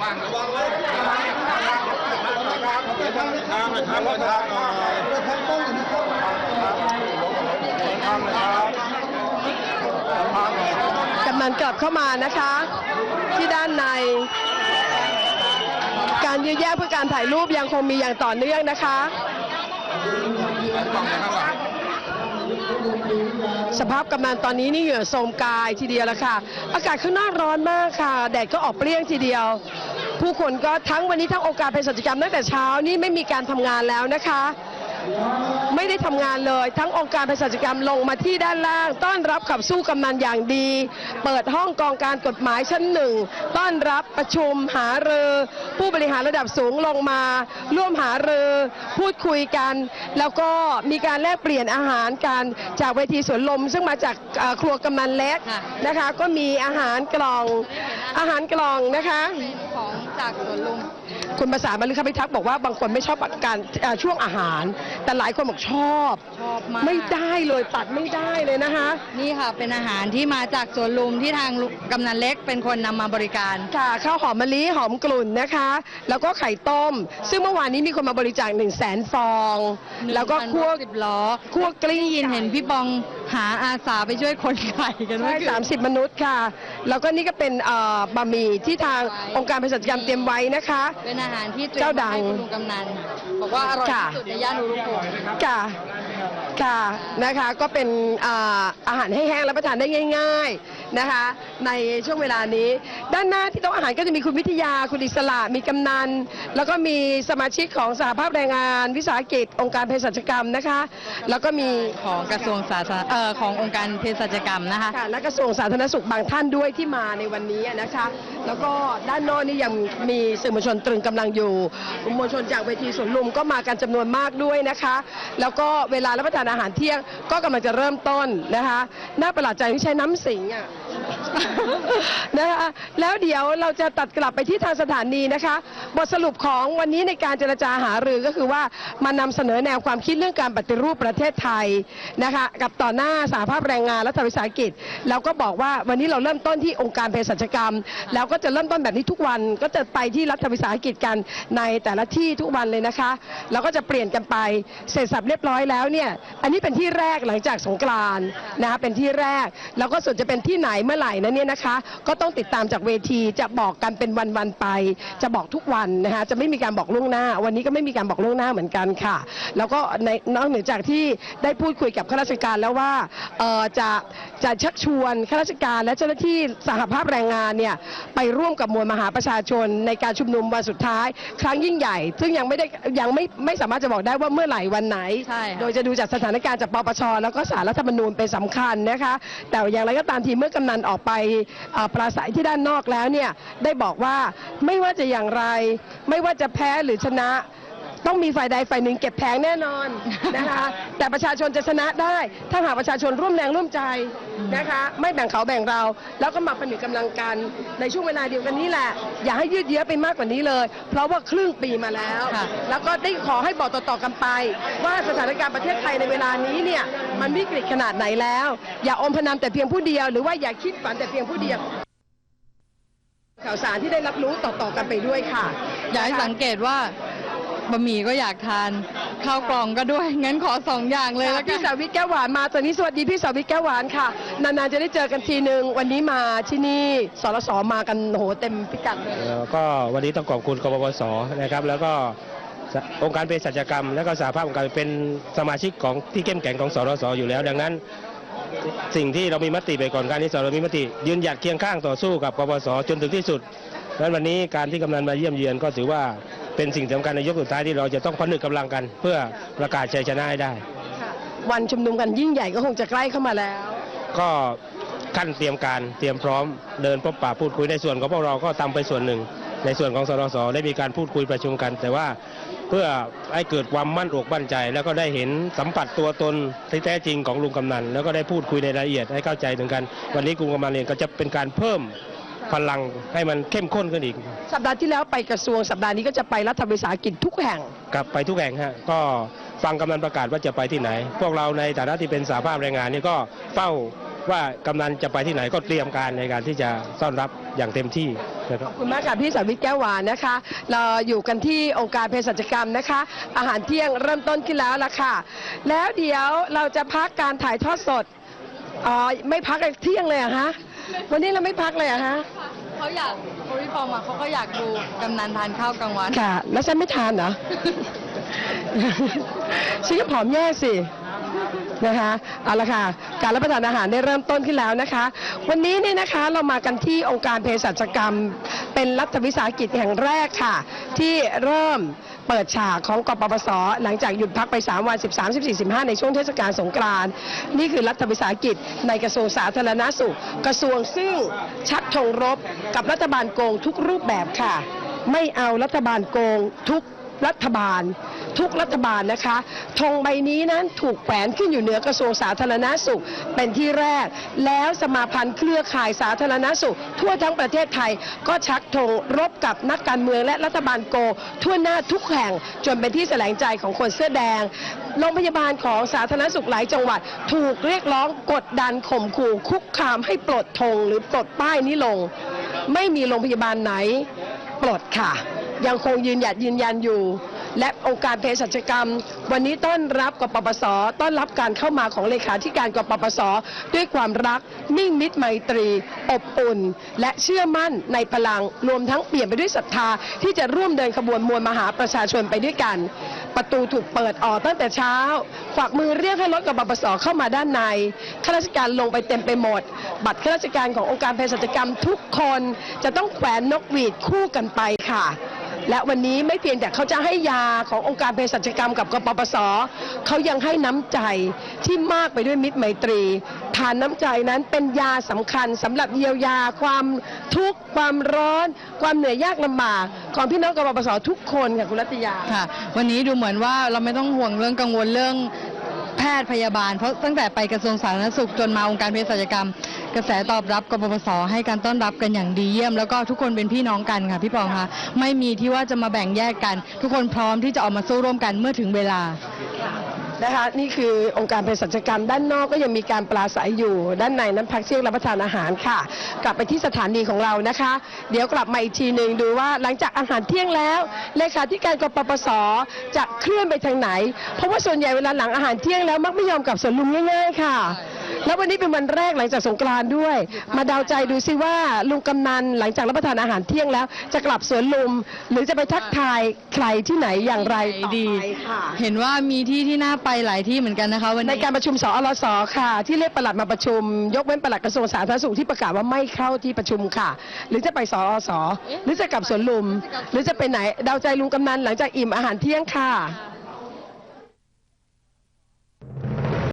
กำนันกลับเข้ามานะคะ ที่ด้านใน การยืดแยกเพื่อการถ่ายรูปยังคงมีอย่างต่อเนื่องนะคะ สภาพกำนันตอนนี้นี่เหงื่อโทมกายทีเดียวแล้วค่ะ อากาศข้างนอกร้อนมากค่ะ แดดก็ออกเปรี้ยงทีเดียว ผู้คนก็ทั้งวันนี้ทั้งองค์การเภสัชกรรมตั้งแต่เช้านี่ไม่มีการทำงานแล้วนะคะ ไม่ได้ทำงานเลย ทั้งองค์การเภสัชกรรมลงมาที่ด้านล่าง ต้อนรับขับสู้กำนันอย่างดี เปิดห้องกองการกฎหมายชั้นหนึ่งต้อนรับประชุมหารือ ผู้บริหารระดับสูงลงมา ร่วมหารือ พูดคุยกัน แล้วก็มีการแลกเปลี่ยนอาหารกันจากเวทีสวนลม ซึ่งมาจากครัวกำนันเล็กนะคะ ก็มีอาหารกล่องอาหารกล่องนะคะข จากสวนลุมคุณภาษาบรรลุคพิทักษ์บอกว่าบางคนไม่ชอบการเอ่อช่วงอาหาร แต่หลายคนบอกชอบ ชอบมาก ไม่ได้เลยตัดไม่ได้เลยนะคะ นี่ค่ะเป็นอาหารที่มาจากสวนลุมที่ทางลุกำนันเล็กเป็นคนนำมาบริการ ค่ะข้าวหอมมะลิหอมกลุ่นนะคะ แล้วก็ไข่ต้ม ซึ่งเมื่อวานนี้มีคนมาบริจาค1 0 0 0 0แสนฟอง แล้วก็คั่วสิบล้อ คั่วกลิ้งได้ยินเห็นพี่ปอง หาอาสาไปช่วยคนไข่กันใช่เมื่อคืน สามสิบมนุษย์ค่ะ แล้วก็นี่ก็เป็นเอ่อบะหมี่ที่ทางองค์การเภสัชกรรมเตรียมไว้นะคะ เป็นอาหารที่เตรียมเจ้าดังให้คุณลุงกำนันบอกว่าอร่อยค่ะที่สุดในย่านอุรุพงศ์ค่ะ ค่ะ นะคะ ก็เป็นอ่าอาหารให้แห้งรับประทานได้ง่ายๆ นะคะ ในช่วงเวลานี้ ด้านหน้าที่โต๊ะอาหารก็จะมีคุณวิทยาคุณอิสระมีกำนัน แล้วก็มีสมาชิกของสหภาพแรงงาน วิสาหกิจ องค์การเภสัชกรรมนะคะ แล้วก็มีของกระทรวงสาธารณเอ่อขององค์การเภสัชกรรมนะคะ ค่ะและกระทรวงสาธารณสุขบางท่านด้วยที่มาในวันนี้นะคะแล้วก็ด้านนอกนี่ยังมีสื่อมวลชนตรึงกำลังอยู่มวลชนจากเวทีสวนลุมก็มากันจำนวนมากด้วยนะคะ แล้วก็เวลารับประทานอาหารเที่ยงก็กำลังจะเริ่มต้นนะคะน่าประหลาดใจที่ใช้น้ำสิงอะนะคะแล้วเดี๋ยวเราจะตัดกลับไปที่ทางสถานีนะคะ บทสรุปของวันนี้ในการเจรจาหารือก็คือว่ามานำเสนอแนวความคิดเรื่องการปฏิรูปประเทศไทยนะคะกับต่อหน้าสหภาพแรงงานและรัฐวิสาหกิจแล้วก็บอกว่าวันนี้เราเริ่มต้นที่องค์การเภสัชกรรม แล้วก็จะเริ่มต้นแบบนี้ทุกวันก็จะไปที่รัฐวิสาหกิจกันในแต่ละที่ทุกวันเลยนะคะ แล้วก็จะเปลี่ยนกันไปเสร็จสับเรียบร้อยแล้วเนี่ยอันนี้เป็นที่แรกหลังจากสงกรานต์นะคะเป็นที่แรกแล้วก็ส่วนจะเป็นที่ไหนมื่อไหร่นั้นเนี่ยนะคะ ก็ต้องติดตามจากเวทีจะบอกกันเป็นวันๆไป จะบอกทุกวันนะคะจะไม่มีการบอกล่วงหน้า วันนี้ก็ไม่มีการบอกล่วงหน้าเหมือนกันค่ะ แล้วก็ในนอกเหนือจากที่ได้พูดคุยกับข้าราชการแล้วว่าเอ่อจะจะชักชวนข้าราชการและเจ้าหน้าที่สหภาพแรงงานเนี่ยไปร่วมกับมวลมหาประชาชนในการชุมนุมวันสุดท้าย ครั้งยิ่งใหญ่ ซึ่งยังไม่ได้ยังไม่ไม่สามารถจะบอกได้ว่าเมื่อไหร่วันไหนใช่ค่ะโดยจะดูจากสถานการณ์จากปปชแล้วก็สารรัฐธรรมนูญเป็นสำคัญนะคะ แต่อย่างไรก็ตามทีเมื่อกำนันออกไปปราศัยที่ด้านนอกแล้วเนี่ยได้บอกว่าไม่ว่าจะอย่างไรไม่ว่าจะแพ้หรือชนะ ต้องมีฝ่ายใดฝ่ายหนึ่งเก็บแผงแน่นอนนะคะ แต่ประชาชนจะชนะได้ ถ้าหากประชาชนร่วมแรงร่วมใจนะคะ ไม่แบ่งเขาแบ่งเรา แล้วก็มาผนึกกำลังกันในช่วงเวลาเดียวกันนี้แหละ อย่าให้ยืดเยื้อไปมากกว่านี้เลย เพราะว่าครึ่งปีมาแล้วค่ะแล้วก็ได้ขอให้บอกต่อๆกันไป ว่าสถานการณ์ประเทศไทยในเวลานี้เนี่ยมันวิกฤตขนาดไหนแล้ว อย่าอมพนันแต่เพียงผู้เดียว หรือว่าอย่าคิดฝันแต่เพียงผู้เดียวข่าวสารที่ได้รับรู้ต่อๆกันไปด้วยค่ะ อยากให้สังเกตว่า บะหมี่ก็อยากทาน ข้าวกล่องก็ด้วย งั้นขอสองอย่างเลยแล้วกัพี่นสาวิตแก้วหวานมาตอนนี้สวัสดีพี่สาวิตแก้วหวานค่ะ นานๆจะได้เจอกันทีหนึ่งวันนี้มาที่นี่สรสมากันโหเต็มพิกัดเลยแล้วก็วันนี้ต้องขอบคุณกบพศนะครับ แล้วก็องค์การเภสัชกรรม แล้วก็สหภาพองค์การเป็นสมาชิกของที่เข้มแข็งของสรสอยู่แล้ว ดังนั้น สิ่งที่เรามีมติไปก่อนการที่สเรามีมติ ยืนหยัดเคียงข้างต่อสู้กับกบพศจนถึงที่สุดดังนั้นวันนี้การที่กำนันมาเยี่ยมเยือนก็ถือว่า เป็นสิ่งสำคัญในยกสุดท้ายที่เราจะต้องพนึกกำลังกัน เพื่อประกาศชัยชนะให้ได้ วันชุมนุมกันยิ่งใหญ่ก็คงจะใกล้เข้ามาแล้ว ก็ขั้นเตรียมการเตรียมพร้อมเดินพบปะพูดคุยในส่วนของพวกเราก็ทำไปส่วนหนึ่ง ในส่วนของสรสได้มีการพูดคุยประชุมกัน แต่ว่าเพื่อให้เกิดความมั่นอกมั่นใจ แล้วก็ได้เห็นสัมผัสตัวตนที่แท้จริงของลุงกำนันแล้วก็ได้พูดคุยในรายละเอียดให้เข้าใจถึงกัน วันนี้กรุงกำนันเองก็จะเป็นการเพิ่ม พลังให้มันเข้มข้นขึ้นอีก สัปดาห์ที่แล้วไปกระทรวงสัปดาห์นี้ก็จะไปรัฐวิสาหกิจทุกแห่ง กลับไปทุกแห่งฮะก็ฟังกำนันประกาศว่าจะไปที่ไหน พวกเราในฐานะที่เป็นสาภาพแรงงานนี่ก็เฝ้าว่ากำนันจะไปที่ไหนก็เตรียมการในการที่จะต้อนรับอย่างเต็มที่นะครับขอบคุณมากค่ะพี่สาวิตแก้วหวานนะคะ เราอยู่กันที่องค์การเภสัชกรรมนะคะ อาหารเที่ยงเริ่มต้นขึ้นแล้วละค่ะ แล้วเดี๋ยวเราจะพักการถ่ายทอดสดอ๋อไม่พักเที่ยงเลยเหรอะฮะวันนี้เราไม่พักเลยเหรอะฮะ เขาอยากบริฟอร์มอะเขาก็อยากดูกำนันทานข้าวกลางวันค่ะ แล้วฉันไม่ทานเหรอ ฉันก็ผอมแย่สิ นะคะเอาละค่ะ การรับประทานอาหารได้เริ่มต้นขึ้นแล้วนะคะ วันนี้เนี่ยนะคะเรามากันที่องค์การเภสัชกรรม เป็นรัฐวิสาหกิจแห่งแรกค่ะ ที่เริ่ม เปิดฉากของกปปส หลังจากหยุดพักไป 3 วัน 13 14 15 ในช่วงเทศกาลสงกรานต์นี่คือรัฐวิสาหกิจในกระทรวงสาธารณสุข กระทรวงซึ่งชักธงรบกับรัฐบาลโกงทุกรูปแบบค่ะ ไม่เอารัฐบาลโกงทุกรัฐบาล ทุกรัฐบาลนะคะธงใบนี้นั้นถูกแขวนขึ้นอยู่เหนือกระทรวงสาธารณสุขเป็นที่แรก แล้วสมาพันธ์เครือข่ายสาธารณสุข ทั่วทั้งประเทศไทยก็ชักธงรบกับนักการเมืองและรัฐบาลโก ทั่วหน้าทุกแห่งจนเป็นที่แสลงใจของคนเสื้อแดงโรงพยาบาลของสาธารณสุขหลายจังหวัด ถูกเรียกร้องกดดันข่มขู่คุกคามให้ปลดธงหรือปลดป้ายนี้ลง ไม่มีโรงพยาบาลไหนปลดค่ะ ยังคงยืนหยัดยืนยันอยู่ และองค์การเภสัชกรรม วันนี้ต้อนรับกปปส ต้อนรับการเข้ามาของเลขาธิการกปปส ด้วยความรักนิ่งมิตรไมตรี อบอุ่น และเชื่อมั่นในพลังรวมทั้งเปลี่ยนไปด้วยศรัทธาที่จะร่วมเดินขบวนมวลมหาประชาชนไปด้วยกัน ประตูถูกเปิดออกตั้งแต่เช้าฝากมือเรียกให้รถกปปสเข้ามาด้านในข้าราชการลงไปเต็มไปหมด บัตรข้าราชการขององค์การเภสัชกรรมทุกคนจะต้องแขวนนกหวีดคู่กันไปค่ะ และวันนี้ไม่เพียงแต่เขาจะให้ยาขององค์การเภสัชกรรมกับกปปสเขายังให้น้ำใจที่มากไปด้วยมิตรไมตรี ทานน้ำใจนั้นเป็นยาสำคัญสำหรับเยียวยาความทุกข์ความร้อน ความเหนื่อยยากลำบากของพี่น้องกปปสทุกคนค่ะคุณรัตยาค่ะ วันนี้ดูเหมือนว่าเราไม่ต้องห่วงเรื่องกังวลเรื่อง แพทย์พยาบาล เพราะตั้งแต่ไปกระทรวงสาธารณสุขจนมาองค์การเภสัชกรรม กระแสตอบรับกบพศให้การต้อนรับกันอย่างดีเยี่ยม แล้วก็ทุกคนเป็นพี่น้องกันค่ะพี่ปองคะไม่มีที่ว่าจะมาแบ่งแยกกัน ทุกคนพร้อมที่จะออกมาสู้ร่วมกันเมื่อถึงเวลา นะคะนี่คือองค์การเภสัชกรรม ด้านนอกก็ยังมีการปราศัยอยู่ ด้านในนั้นพักเที่ยงรับประทานอาหารค่ะ กลับไปที่สถานีของเรานะคะ เดี๋ยวกลับมาอีกทีหนึ่งดูว่าหลังจากอาหารเที่ยงแล้วเลขาธิการกปปสจะเคลื่อนไปทางไหน เพราะว่าส่วนใหญ่เวลาหลังอาหารเที่ยงแล้วมักไม่ยอมกลับสวนลุมง่ายๆค่ะ แล้ววันนี้เป็นวันแรกหลังจากสงกรานต์ด้วย มาเดาใจดูซิว่าลุงกำนันหลังจากรับประทานอาหารเที่ยงแล้ว จะกลับสวนลุม หรือจะไปทักทายใครที่ไหนอย่างไรต่อดีไปค่ะเห็นว่ามีที่ที่น่าไปหลายที่เหมือนกันนะคะวันในนี้การประชุมสอรสค่ะ ที่เรียกปลัดมาประชุม ยกเว้นปลัดกระทรวงสาธารณสุขที่ประกาศว่าไม่เข้าที่ประชุมค่ะ หรือจะไปสอรสหรือจะกลับสวนลุม หรือจะไปไหนเดาใจลุงกำนันหลังจากอิ่มอาหารเที่ยงค่ะ